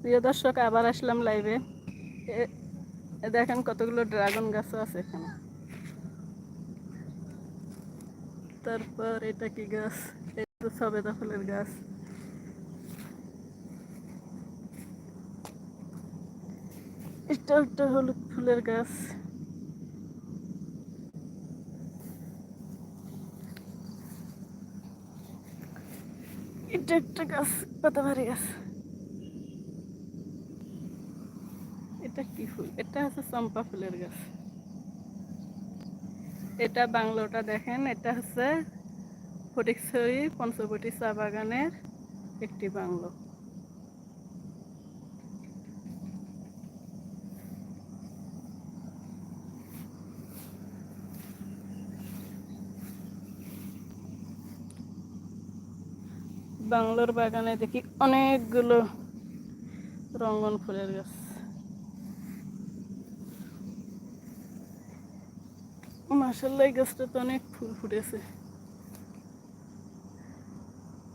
প্রিয় দর্শক, আবার আসলাম লাইভে দেখেন কতগুলো ড্রাগন গাছও আছে এখানে। তারপর এটা কি গাছ? এটা তো সবেদা ফুলের গাছ। এটা একটা হলুদ ফুলের গাছ। এটা একটা গাছ কত পাতাবাড়ি গাছ। এটা কি ফুল? এটা হচ্ছে চম্পা ফুলের গাছ। এটা বাংলোটা দেখেন, এটা হচ্ছে ফটিকছড়ি, পঞ্চবটি চা বাগানের একটি বাংলো। বাংলোর বাগানে দেখি অনেকগুলো রঙ্গন ফুলের গাছ। মাসাল্লাহ এই গাছটা তো অনেক ফুল ফুটেছে।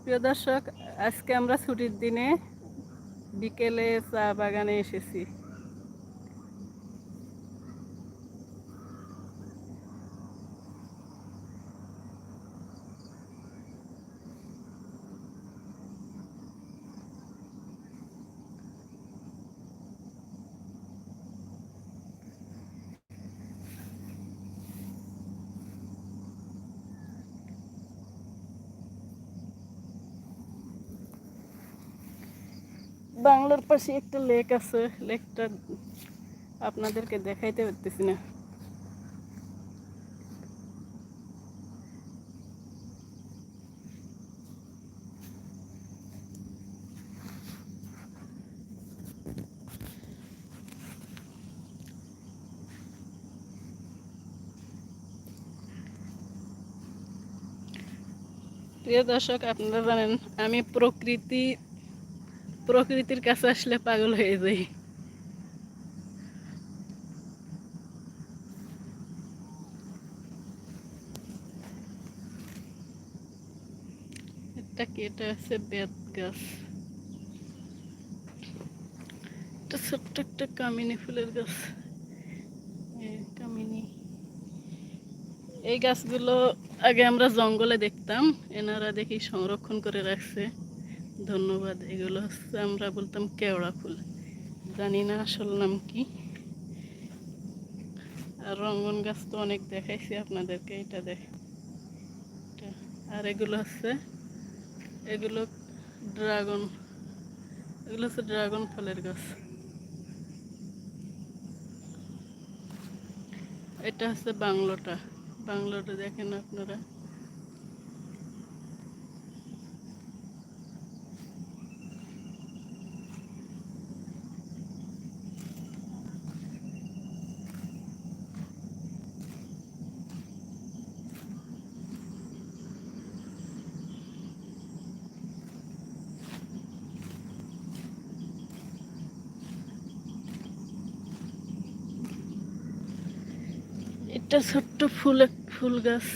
প্রিয় দর্শক, আজকে আমরা ছুটির দিনে বিকেলে চা বাগানে এসেছি। বাংলার পাশে একটা লেক আছে। লেকটা আপনাদেরকে দেখাইতে পারতেছি না। প্রিয় দর্শক, আপনারা জানেন, আমি প্রকৃতি প্রকৃতির কাছে আসলে পাগল হয়ে যাই। এটা কি এটা বেত গাছ। এটা ছোট্ট একটা কামিনী ফুলের গাছ। এই গাছগুলো আগে আমরা জঙ্গলে দেখতাম, এনারা দেখি সংরক্ষণ করে রাখছে। ধন্যবাদ, এগুলো হচ্ছে আমরা বলতাম কেওড়া ফুল। জানি না আসল নাম কি। আর রঙ্গন গাছ তো অনেক দেখাইছি আপনাদেরকে, এটা দেখ। আর এগুলো হচ্ছে, এগুলো ড্রাগন, এগুলো হচ্ছে ড্রাগন ফলের গাছ। এটা হচ্ছে বাংলোটা। বাংলোটা দেখেন আপনারা। এটা ছোট্ট ফুল, এক ফুল গাছ।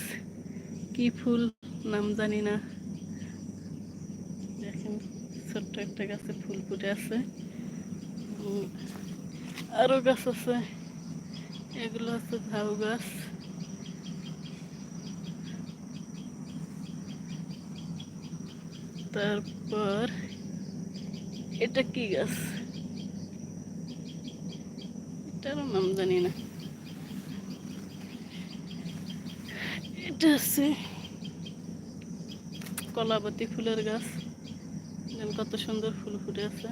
কি ফুল নাম জানি না। দেখেন, ছোট্ট একটা গাছে ফুল ফুটে আছে। আরও গাছ আছে। এগুলো হচ্ছে ঝাউ গাছ। তারপর, এটা কি গাছ? এটারও নাম জানি না। এটা হচ্ছে কলাবতী ফুলের গাছ। কত সুন্দর ফুল ফুটে আছে।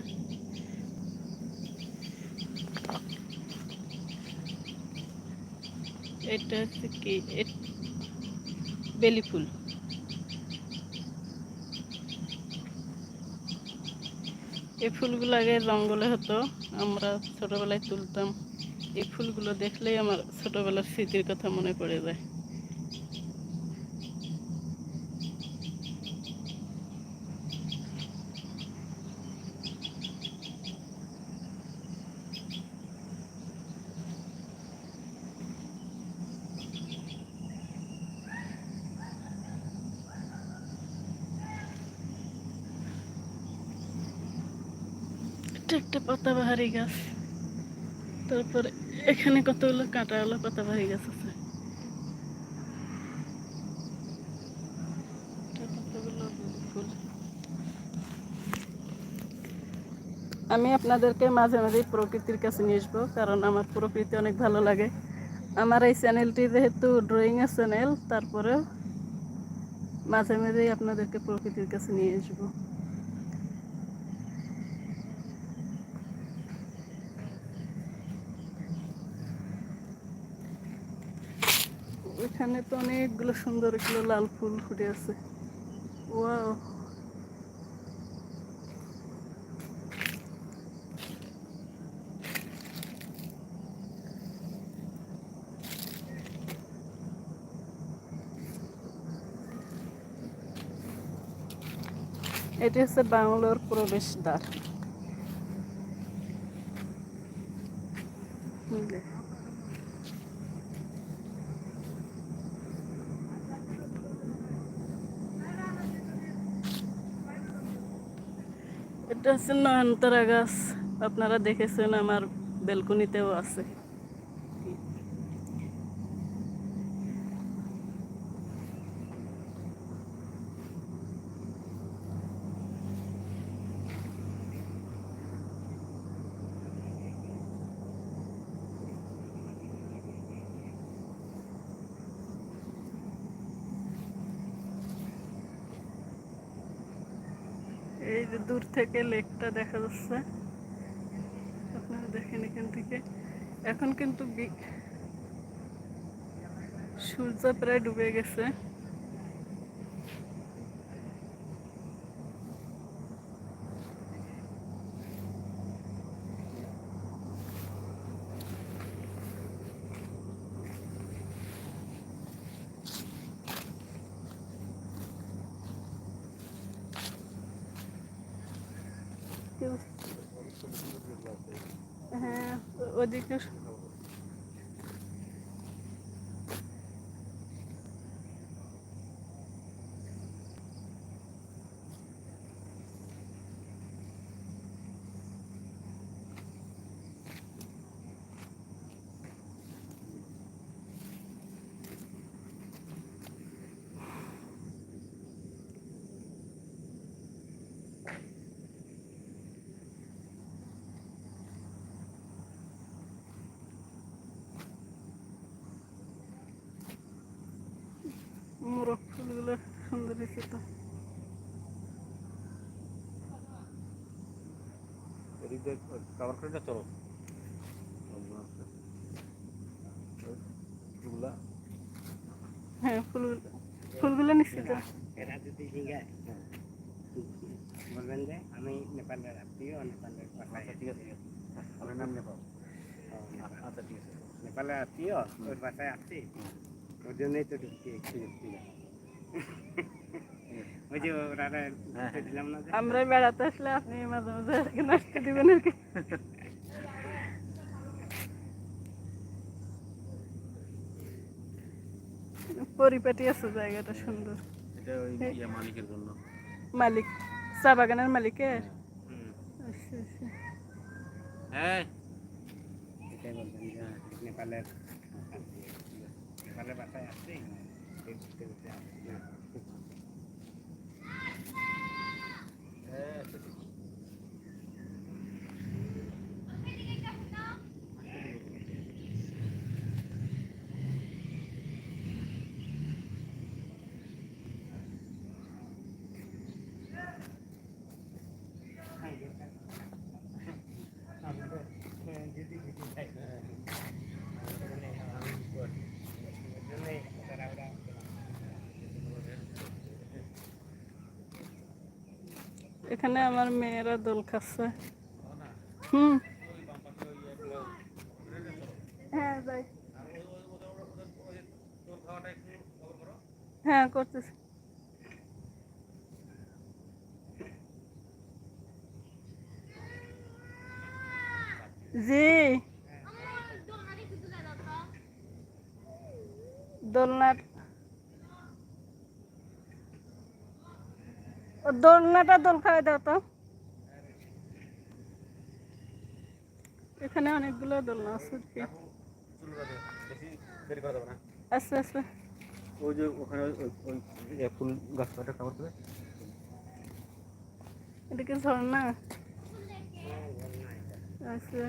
এটা হচ্ছে কি? বেলি ফুল। এই ফুলগুলো আগে জঙ্গলে হতো, আমরা ছোটবেলায় তুলতাম। এই ফুলগুলো দেখলেই আমার ছোটবেলার স্মৃতির কথা মনে পড়ে যায় এটা একটা পাতাবাহারি গাছ। তারপরে এখানে কতগুলো কাঁটাওয়ালা পাতাবাহারি গাছ আছে। আমি আপনাদেরকে মাঝে মাঝে প্রকৃতির কাছে নিয়ে আসব, কারণ আমার প্রকৃতি অনেক ভালো লাগে। আমার এই চ্যানেলটি যেহেতু ড্রয়িংয়ের চ্যানেল তারপরে মাঝে মাঝেই আপনাদেরকে প্রকৃতির কাছে নিয়ে আসব। এখানে তো অনেকগুলো সুন্দর এগুলো লাল ফুল ফুটে আছে। ওয়াও। এটি হচ্ছে বাংলোর প্রবেশদ্বার। এটা হচ্ছে নয়নতারা গাছ আপনারা দেখেছেন আমার বেলকনিতেও আছে এই যে দূর থেকে লেকটা দেখা যাচ্ছে। আপনারা দেখেন এখান থেকে। এখন কিন্তু সূর্য প্রায় ডুবে গেছে। হ্যাঁ ওদিকে মোরগ ফুলগুলো করে চলো। হ্যাঁ ফুলগুলো ফুলগুলো নিশ্চিত এরা যদি জিজ্ঞাসা বলবেন যে আমি নেপালের আত্মীয় নেপালের আচ্ছা ঠিক আছে। ঠিক আছে আমার নাম নেপাল। আচ্ছা ঠিক আছে। নেপালের আত্মীয় ওর বাসায় আসছি ওর জন্যই তো ঢুকছি ঠিক আছে ঠিক আছে ওই যে ওরা হ্যাঁ। দিলাম না আমরা বেড়াতে আসলে আপনি মাঝে মাঝে এখানে দিবেন আর কি পরিপাটি আছে জায়গাটা সুন্দর। এটা ওই মালিকের জন্য। মালিক চা বাগানের মালিকের? আচ্ছা আচ্ছা। হ্যাঁ। এটাই নেপালের নেপালের বাসায় আসছি এই ঘুরতে ঘুরতে আসছি না। হ্যাঁ আচ্ছা, ঠিক আছে। এখানে আমার মেয়েরা দোল খাচ্ছে। হুম। হ্যাঁ যাই। হ্যাঁ করতেছি। জি। দোলনার দোলনাটা দোল খাওয়াই দাও তো। এখানে অনেকগুলো দোলনা আছে আস্তে আস্তে। ওই যে ওখানে ওই ফুল গাছপালাটা কাভার করে এদিকে ঝর্ণা। আচ্ছা।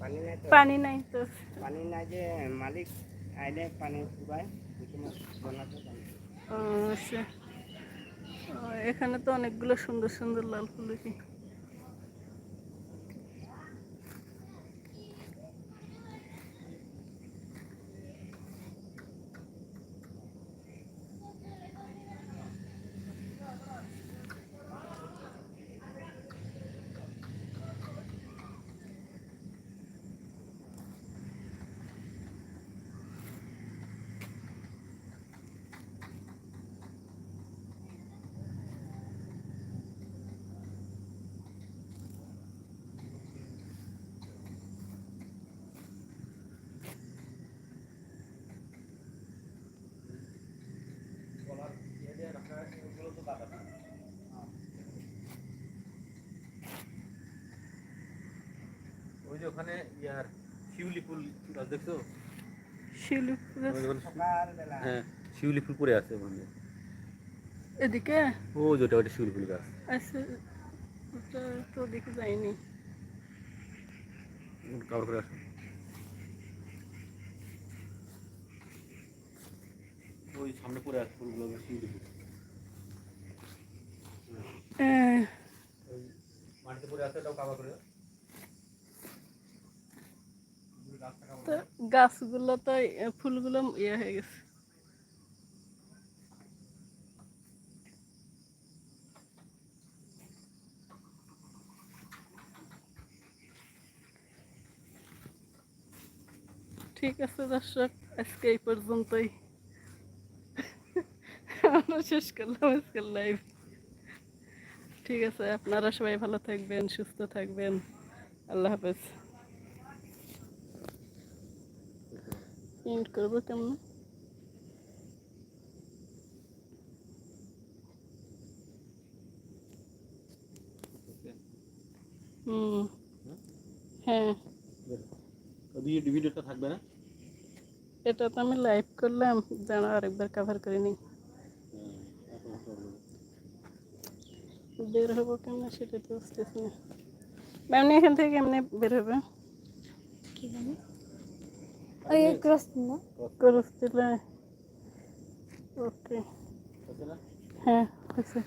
পানি নাই তো। পানি নাই তো। পানি নাই যে মালিক আইলে পানি ফুরায় ও, আচ্ছা। এখানে তো অনেকগুলো সুন্দর সুন্দর লাল ফুল যে ওখানে ইয়ার শিউলি ফুল গাছ দেখছ? শিউলি ফুল হ্যাঁ শিউলি ফুল পড়ে আছে ওখানে। এদিকে? ও যেটা ওটা শিউলি ফুল গাছ। আচ্ছা ওটা তো দেখে যায়নি কাভার করে আসো। ওই সামনে পড়ে আছে ফুলগুলো শিউলি ফুল। ওই মাটিতে পড়ে আছে ওটাও কাভার করে তো গাছগুলো তো ফুলগুলো ইয়ে হয়ে গেছে। ঠিক আছে দর্শক, আজকে এই পর্যন্তই। আমরা শেষ করলাম আজকের লাইভ ঠিক আছে, আপনারা সবাই ভালো থাকবেন, সুস্থ থাকবেন। আল্লাহ হাফেজ। প্রিন্ট করব কেমন হুম হ্যাঁ ভিডিওটা থাকবে না এটা তো আমি লাইভ করলাম যেন আরেকবার কভার করে নিই বের হব কেমন সেটা তো বুঝতেছি না ম্যাম এখান থেকে কেমনে বের হবে কি জানি ওই ক্রস না করস দিলে ওকে হ্যাঁ আছে